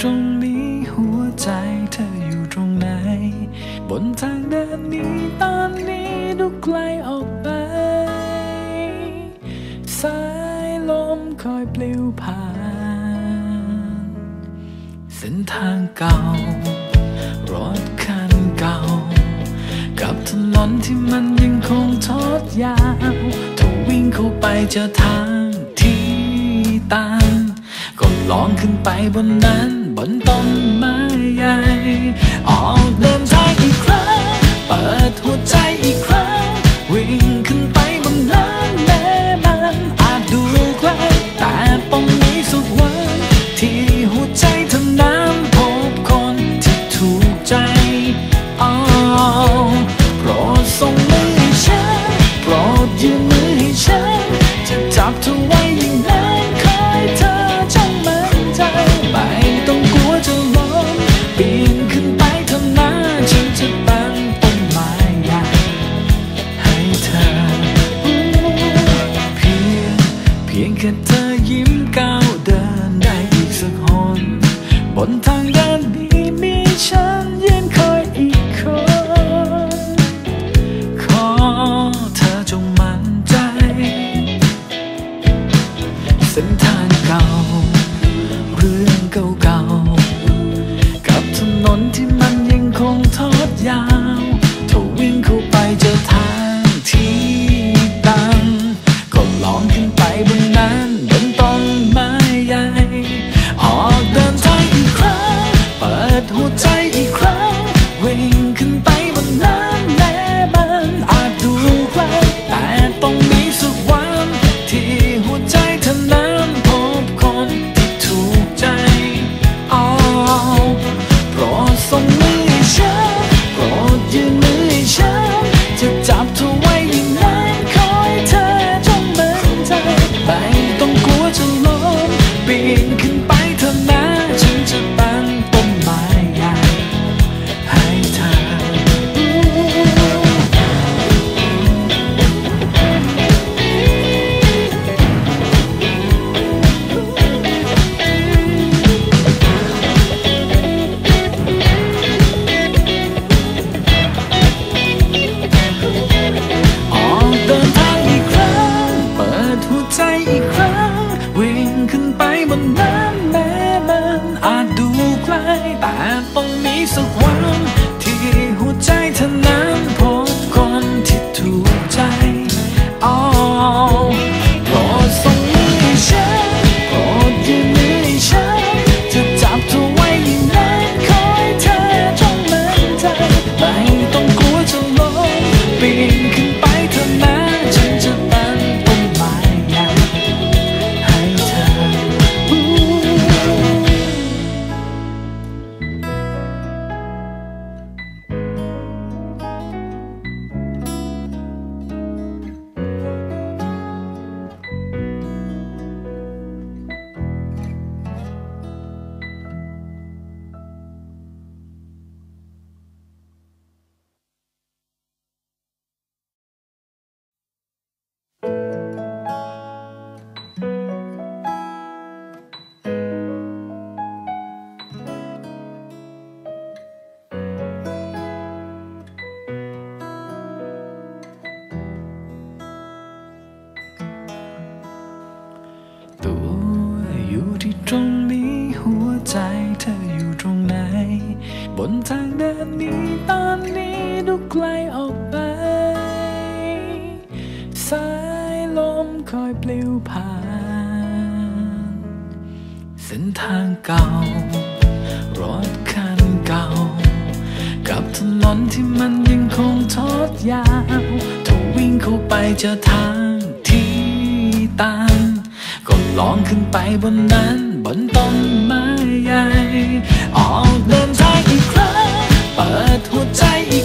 ตรงนี้หัวใจเธออยู่ตรงไหน บนทางเดินนี้ตอนนี้ดูไกลออกไป สายลมคอยปลิวผ่าน เส้นทางเก่า รถคันเก่า กับถนนที่มันยังคงทอดยาวถ้าวิ่งเข้าไปจะทางที่ตัน ลองขึ้นไปบนนั้นบนต้นไม้ใหญ่ ออกเดินทางอีกครั้ง เปิดหัวใจ ไปบนน้ำแม้มันอาจดูไกลแต่ต้องมีสักวัน นทางเดินนี้ตอนนี้ดูไกลออกไป สายลมคอยปลิวผ่าน เส้นทางเก่า รถคันเก่า กับถนนที่มันยังคงทอดยาวถ้าวิ่งเข้าไปเจอทางที่ตันก็ลองขึ้นไปบนนั้นบนต้นไม้ใหญ่ ออกเดินทางอีก 我在意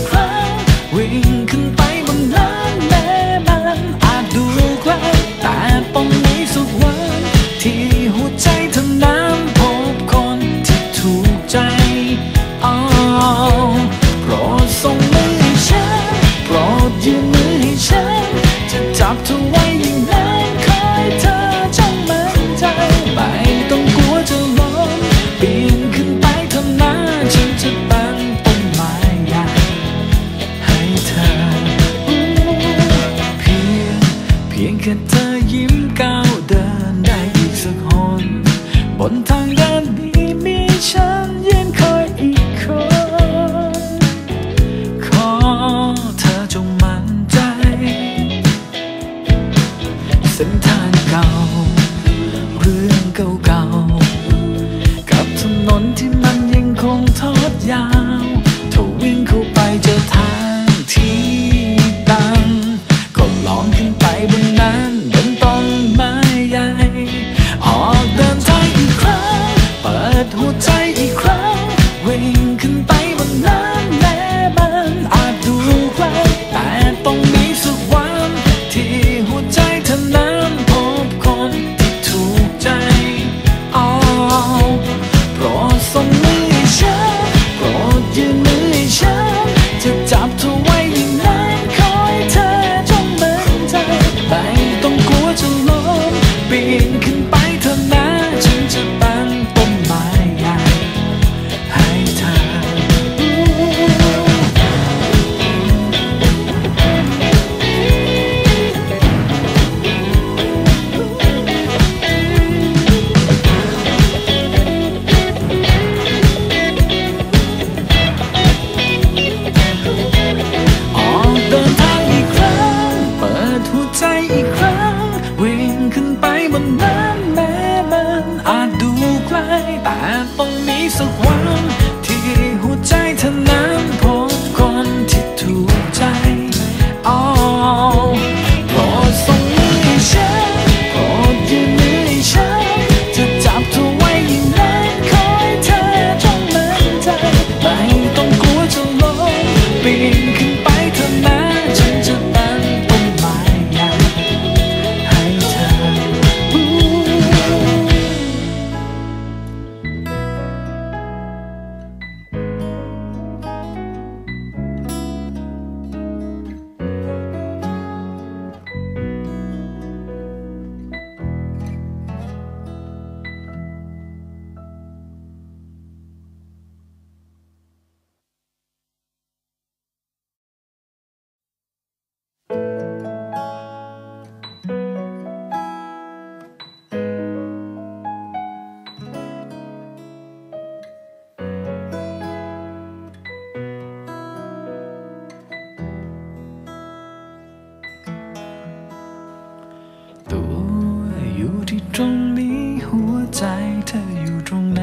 จเธออยู่ตรงไหน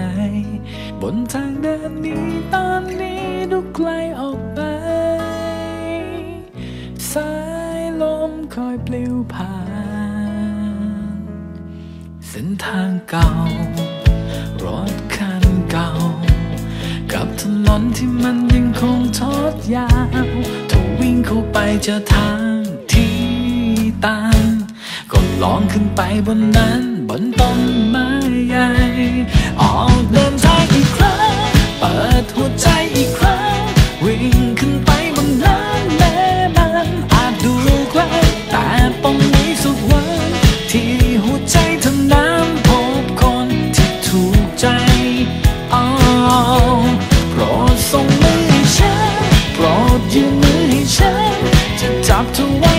บนทางเดินนี้ตอนนี้ดูไกลออกไป สายลมคอยปลิวผ่าน เส้นทางเก่า รถคันเก่า กับถนนที่มันยังคงทอดยาวถ้าวิ่งเข้าไปจะทางที่ตันก็ลองขึ้นไปบนนั้นบนต้นไม้ ออกเดินทางอีกครั้ง เปิดหัวใจอีกครั้ง วิ่งขึ้นไปบนน้ำแม่มันอาจดูแควแต่ปองนี้สุดวันที่หัวใจทำน้ำพบคนที่ถูกใจอ๋โปรดส่งให้ฉัน โปรดยืนมือให้ฉัน จะจับเธอไว้